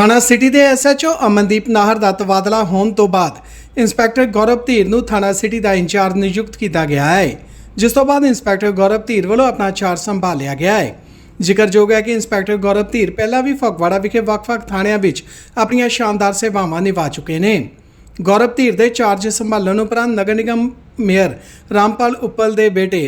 ਥਾਣਾ ਸਿਟੀ ਦੇ ਐਸਐਚਓ ਅਮਨਦੀਪ ਨਾਹਰ ਦਾ ਤਬਾਦਲਾ ਹੋਣ ਤੋਂ ਬਾਅਦ ਇੰਸਪੈਕਟਰ ਗੌਰਵ ਧੀਰ ਨੂੰ ਥਾਣਾ ਸਿਟੀ ਦਾ ਇੰਚਾਰਜ ਨਿਯੁਕਤ ਕੀਤਾ ਗਿਆ ਹੈ। ਜਿਸ ਤੋਂ ਬਾਅਦ ਇੰਸਪੈਕਟਰ ਗੌਰਵ ਧੀਰ ਵੱਲੋਂ ਆਪਣਾ ਚਾਰਜ ਸੰਭਾਲਿਆ ਗਿਆ ਹੈ। ਜ਼ਿਕਰਯੋਗ ਹੈ ਕਿ ਇੰਸਪੈਕਟਰ ਗੌਰਵ ਧੀਰ ਪਹਿਲਾਂ ਵੀ ਫਗਵਾੜਾ ਵਿਖੇ ਵੱਖ-ਵੱਖ ਥਾਣਿਆਂ ਵਿੱਚ ਆਪਣੀਆਂ ਸ਼ਾਨਦਾਰ ਸੇਵਾਵਾਂ ਨਿਭਾ ਚੁੱਕੇ ਨੇ। ਗੌਰਵ ਧੀਰ ਦੇ ਚਾਰਜ ਸੰਭਾਲਣ ਉਪਰੰਤ ਨਗਰ ਨਿਗਮ ਮੇਅਰ ਰਾਮਪਾਲ ਉੱਪਲ ਦੇ ਬੇਟੇ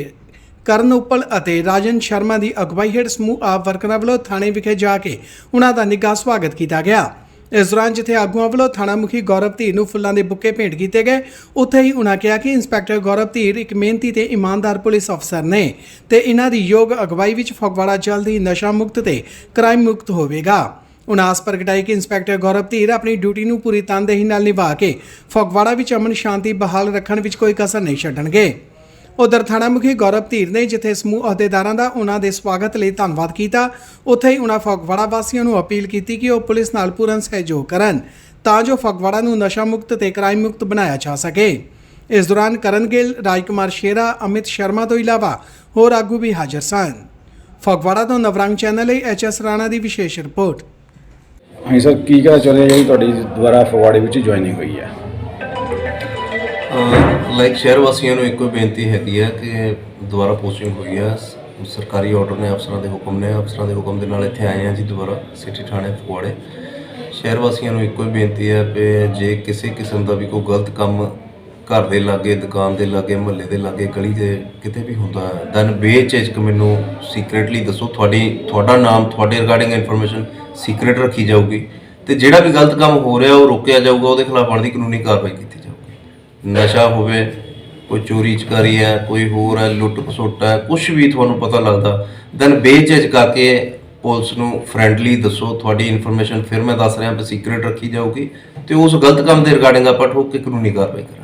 ਕਰਨ ਉੱਪਲ ਅਤੇ ਰਾਜਨ ਸ਼ਰਮਾ ਦੀ ਅਗਵਾਈ ਹੇਠ ਸਮੂਹ ਆਪ ਵਰਕਰਾਂ ਵੱਲੋਂ ਥਾਣੇ ਵਿਖੇ ਜਾ ਕੇ ਉਹਨਾਂ ਦਾ ਨਿੱਘਾ ਸਵਾਗਤ ਕੀਤਾ ਗਿਆ। ਇਸ ਦੌਰਾਨ ਜਿੱਥੇ ਆਗੂਆਂ ਵੱਲੋਂ ਥਾਣਾ ਮੁਖੀ ਗੌਰਵ ਧੀਰ ਨੂੰ ਫੁੱਲਾਂ ਦੇ ਬੁੱਕੇ ਭੇਂਟ ਕੀਤੇ ਗਏ, ਉੱਥੇ ਹੀ ਉਹਨਾਂ ਕਿਹਾ ਕਿ ਇੰਸਪੈਕਟਰ ਗੌਰਵ ਧੀਰ ਇੱਕ ਮਿਹਨਤੀ ਤੇ ਇਮਾਨਦਾਰ ਪੁਲਿਸ ਅਫਸਰ ਨੇ ਤੇ ਇਹਨਾਂ ਦੀ ਯੋਗ ਅਗਵਾਈ ਵਿੱਚ ਫਗਵਾੜਾ ਜਲਦ ਹੀ ਨਸ਼ਾ ਮੁਕਤ ਤੇ ਕ੍ਰਾਈਮ ਮੁਕਤ ਹੋਵੇਗਾ। ਉਨ੍ਹਾਂ ਆਸ ਪ੍ਰਗਟਾਈ ਕਿ ਇੰਸਪੈਕਟਰ ਗੌਰਵ ਧੀਰ ਆਪਣੀ ਡਿਊਟੀ ਨੂੰ ਪੂਰੀ ਤਨਦੇਹੀ ਨਾਲ ਨਿਭਾ ਕੇ ਫਗਵਾੜਾ ਵਿੱਚ ਅਮਨ ਸ਼ਾਂਤੀ ਬਹਾਲ ਰੱਖਣ ਵਿੱਚ ਕੋਈ ਕਸਰ ਨਹੀਂ ਛੱਡਣਗੇ। ਉਧਰ ਥਾਣਾ ਮੁਖੀ ਗੌਰਵ ਧੀਰ ਨੇ ਜਿੱਥੇ ਸਮੂਹ ਅਹੁਦੇਦਾਰਾਂ ਦਾ ਉਹਨਾਂ ਦੇ ਸਵਾਗਤ ਲਈ ਧੰਨਵਾਦ ਕੀਤਾ ਉੱਥੇ ਹੀ ਉਹਨਾਂ ਫਗਵਾੜਾ ਵਾਸੀਆਂ ਨੂੰ ਅਪੀਲ ਕੀਤੀ ਕਿ ਉਹ ਪੁਲਿਸ ਨਾਲ ਪੂਰਨ ਸਹਿਯੋਗ ਕਰਨ ਤਾਂ ਜੋ ਫਗਵਾੜਾ ਨੂੰ ਨਸ਼ਾ ਮੁਕਤ ਤੇ ਕ੍ਰਾਈਮ ਮੁਕਤ ਬਣਾਇਆ ਜਾ ਸਕੇ। ਇਸ ਦੌਰਾਨ ਕਰਨ ਗਿੱਲ ਰਾਜਕੁਮਾਰ ਸ਼ੇਰਾ ਅਮਿਤ ਸ਼ਰਮਾ ਤੋਂ ਇਲਾਵਾ ਹੋਰ ਆਗੂ ਵੀ ਹਾਜ਼ਰ ਸਨ। ਫਗਵਾੜਾ ਤੋਂ ਨਵਰੰਗ ਚੈਨਲ ਲਈ ਐਚਐਸ ਰਾਣਾ ਦੀ ਵਿਸ਼ੇਸ਼ ਰਿਪੋਰਟ। ਹਾਂਜੀ ਸਰ ਕੀ ਕਹਿਣਾ ਚਾਹੁੰਦੇ ਹੋ ਜਿਹੜੀ ਤੁਹਾਡੀ ਦੁਬਾਰਾ ਫਗਵਾੜੇ ਵਿੱਚ ਜੁਆਇਨਿੰਗ ਹੋਈ ਹੈ। ਲਾਈਕ ਸ਼ਹਿਰ ਵਾਸੀਆਂ ਨੂੰ ਇੱਕੋ ਬੇਨਤੀ ਹੈਗੀ ਹੈ ਕਿ ਦੁਬਾਰਾ ਪੋਸਟਿੰਗ ਹੋਈ ਹੈ ਸਰਕਾਰੀ ਆਰਡਰ ਨੇ ਅਫਸਰਾਂ ਦੇ ਹੁਕਮ ਨੇ, ਅਫਸਰਾਂ ਦੇ ਹੁਕਮ ਦੇ ਨਾਲ ਇੱਥੇ ਆਏ ਹਾਂ ਜੀ ਦੁਬਾਰਾ, ਸਿਟੀ ਥਾਣੇ ਫਗਵਾੜੇ। ਸ਼ਹਿਰ ਵਾਸੀਆਂ ਨੂੰ ਇੱਕੋ ਹੀ ਬੇਨਤੀ ਹੈ ਕਿ ਜੇ ਕਿਸੇ ਕਿਸਮ ਦਾ ਵੀ ਕੋਈ ਗਲਤ ਕੰਮ ਘਰ ਦੇ ਲਾਗੇ, ਦੁਕਾਨ ਦੇ ਲਾਗੇ, ਮੁਹੱਲੇ ਦੇ ਲਾਗੇ, ਗਲੀ ਦੇ ਕਿਤੇ ਵੀ ਹੁੰਦਾ ਹੈ ਦੈਨ ਬੇਝਿਜਕ ਮੈਨੂੰ ਸੀਕ੍ਰੀਟਲੀ ਦੱਸੋ, ਤੁਹਾਡੀ, ਤੁਹਾਡਾ ਨਾਮ, ਤੁਹਾਡੇ ਰਿਗਾਰਡਿੰਗ ਇਨਫੋਰਮੇਸ਼ਨ ਸੀਕ੍ਰੀਟ ਰੱਖੀ ਜਾਊਗੀ। ਤੇ ਜਿਹੜਾ ਵੀ ਗਲਤ ਕੰਮ ਹੋ ਰਿਹਾ ਉਹ ਰੋਕਿਆ ਜਾਊਗਾ, ਉਹਦੇ ਖਿਲਾਫ ਬਣਦੀ ਕਾਨੂੰਨੀ ਕਾਰਵਾਈ ਕੀਤੀ ਨਸ਼ਾ ਹੋਵੇ, ਕੋਈ ਚੋਰੀ ਚਕਾਰੀ ਹੈ, ਕੋਈ ਹੋਰ ਹੈ, ਲੁੱਟ ਖਸੁੱਟ ਹੈ ਕੁਝ ਵੀ ਤੁਹਾਨੂੰ ਪਤਾ ਲੱਗਦਾ ਦੈਨ ਬੇਝਿਜਕ ਕੇ ਪੁਲਿਸ ਨੂੰ ਫ੍ਰੈਂਡਲੀ ਦੱਸੋ, ਤੁਹਾਡੀ ਇਨਫੋਰਮੇਸ਼ਨ ਫਿਰ ਮੈਂ ਦੱਸ ਰਿਹਾ, ਵੀ ਸੀਕ੍ਰੀਟ ਰੱਖੀ ਜਾਊਗੀ, ਤੇ ਉਸ ਗਲਤ ਕੰਮ ਦੇ ਰਿਗਾਰਡਿੰਗ ਆਪਾਂ ਠੋਕ ਕੇ ਕਾਨੂੰਨੀ ਕਾਰਵਾਈ ਕਰਾਂਗੇ।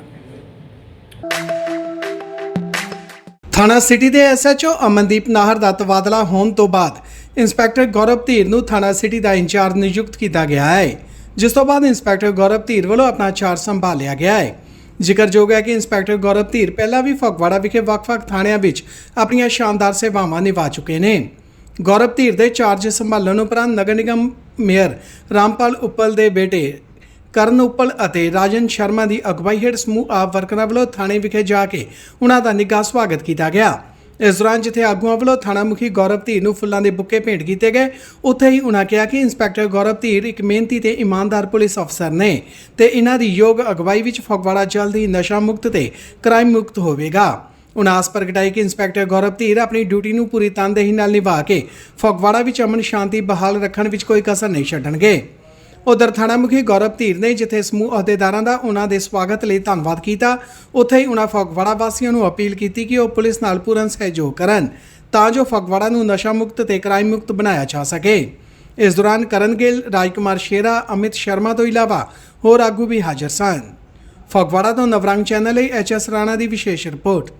ਥਾਣਾ ਸਿਟੀ ਦੇ ਐਸਐਚਓ ਅਮਨਦੀਪ ਨਾਹਰ ਦਾ ਤਬਾਦਲਾ ਹੋਣ ਤੋਂ ਬਾਅਦ ਇੰਸਪੈਕਟਰ ਗੌਰਵ ਧੀਰ ਨੂੰ ਥਾਣਾ ਸਿਟੀ ਦਾ ਇੰਚਾਰਜ ਨਿਯੁਕਤ ਕੀਤਾ ਗਿਆ ਹੈ, ਜਿਸ ਤੋਂ ਬਾਅਦ ਇੰਸਪੈਕਟਰ ਗੌਰਵ ਧੀਰ ਵੱਲੋਂ ਆਪਣਾ ਚਾਰਜ ਸੰਭਾਲਿਆ ਗਿਆ ਹੈ। ਜ਼ਿਕਰਯੋਗ ਹੈ ਕਿ ਇੰਸਪੈਕਟਰ ਗੌਰਵ ਧੀਰ ਪਹਿਲਾਂ ਵੀ ਫਗਵਾੜਾ ਵਿਖੇ ਵੱਖ-ਵੱਖ ਥਾਣਿਆਂ ਵਿੱਚ ਆਪਣੀਆਂ ਸ਼ਾਨਦਾਰ ਸੇਵਾਵਾਂ ਨਿਭਾ ਚੁੱਕੇ ਨੇ। ਗੌਰਵ ਧੀਰ ਦੇ ਚਾਰਜ ਸੰਭਾਲਣ ਉਪਰੰਤ ਨਗਰ ਨਿਗਮ ਮੇਅਰ ਰਾਮਪਾਲ ਉੱਪਲ ਦੇ ਬੇਟੇ ਕਰਨ ਉੱਪਲ ਅਤੇ ਰਾਜਨ ਸ਼ਰਮਾ ਦੀ ਅਗਵਾਈ ਹੇਠ ਸਮੂਹ ਆਪ ਵਰਕਰਾਂ ਵੱਲੋਂ ਥਾਣੇ ਵਿਖੇ ਜਾ ਕੇ ਉਹਨਾਂ ਦਾ ਨਿੱਘਾ ਸਵਾਗਤ ਕੀਤਾ ਗਿਆ। ਇਸ ਦੌਰਾਨ ਜਿੱਥੇ ਆਗੂਆਂ ਵੱਲੋਂ ਥਾਣਾ ਮੁਖੀ ਗੌਰਵ ਧੀਰ ਨੂੰ ਫੁੱਲਾਂ ਦੇ ਬੁੱਕੇ ਭੇਂਟ ਕੀਤੇ ਗਏ, ਉੱਥੇ ਹੀ ਉਹਨਾਂ ਕਿਹਾ ਕਿ ਇੰਸਪੈਕਟਰ ਗੌਰਵ ਧੀਰ ਇੱਕ ਮਿਹਨਤੀ ਤੇ ਇਮਾਨਦਾਰ ਪੁਲਿਸ ਅਫਸਰ ਨੇ ਤੇ ਇਹਨਾਂ ਦੀ ਯੋਗ ਅਗਵਾਈ ਵਿੱਚ ਫਗਵਾੜਾ ਜਲਦ ਹੀ ਨਸ਼ਾ ਮੁਕਤ ਤੇ ਕ੍ਰਾਈਮ ਮੁਕਤ ਹੋਵੇਗਾ। ਉਨ੍ਹਾਂ ਆਸ ਪ੍ਰਗਟਾਈ ਕਿ ਇੰਸਪੈਕਟਰ ਗੌਰਵ ਧੀਰ ਆਪਣੀ ਡਿਊਟੀ ਨੂੰ ਪੂਰੀ ਤਨਦੇਹੀ ਨਾਲ ਨਿਭਾ ਕੇ ਫਗਵਾੜਾ ਵਿੱਚ ਅਮਨ ਸ਼ਾਂਤੀ ਬਹਾਲ ਰੱਖਣ ਵਿੱਚ ਕੋਈ ਕਸਰ ਨਹੀਂ ਛੱਡਣਗੇ। ਉਧਰ ਥਾਣਾ ਮੁਖੀ ਗੌਰਵ ਧੀਰ ਨੇ ਜਿੱਥੇ ਸਮੂਹ ਅਹੁਦੇਦਾਰਾਂ ਦਾ ਉਹਨਾਂ ਦੇ ਸਵਾਗਤ ਲਈ ਧੰਨਵਾਦ ਕੀਤਾ, ਉੱਥੇ ਹੀ ਉਹਨਾਂ ਫਗਵਾੜਾ ਵਾਸੀਆਂ ਨੂੰ ਅਪੀਲ ਕੀਤੀ ਕਿ ਉਹ ਪੁਲਿਸ ਨਾਲ ਪੂਰਨ ਸਹਿਯੋਗ ਕਰਨ, ਤਾਂ ਜੋ ਫਗਵਾੜਾ ਨੂੰ ਨਸ਼ਾ ਮੁਕਤ ਤੇ ਕ੍ਰਾਈਮ ਮੁਕਤ ਬਣਾਇਆ ਜਾ ਸਕੇ। ਇਸ ਦੌਰਾਨ ਕਰਨ ਗਿੱਲ, ਰਾਜਕੁਮਾਰ ਸ਼ੇਰਾ, ਅਮਿਤ ਸ਼ਰਮਾ ਤੋਂ ਇਲਾਵਾ ਹੋਰ ਆਗੂ ਵੀ ਹਾਜ਼ਰ ਸਨ। ਫਗਵਾੜਾ ਤੋਂ ਨਵਰੰਗ ਚੈਨਲ ਲਈ ਐਚਐਸ ਰਾਣਾ ਦੀ ਵਿਸ਼ੇਸ਼ ਰਿਪੋਰਟ।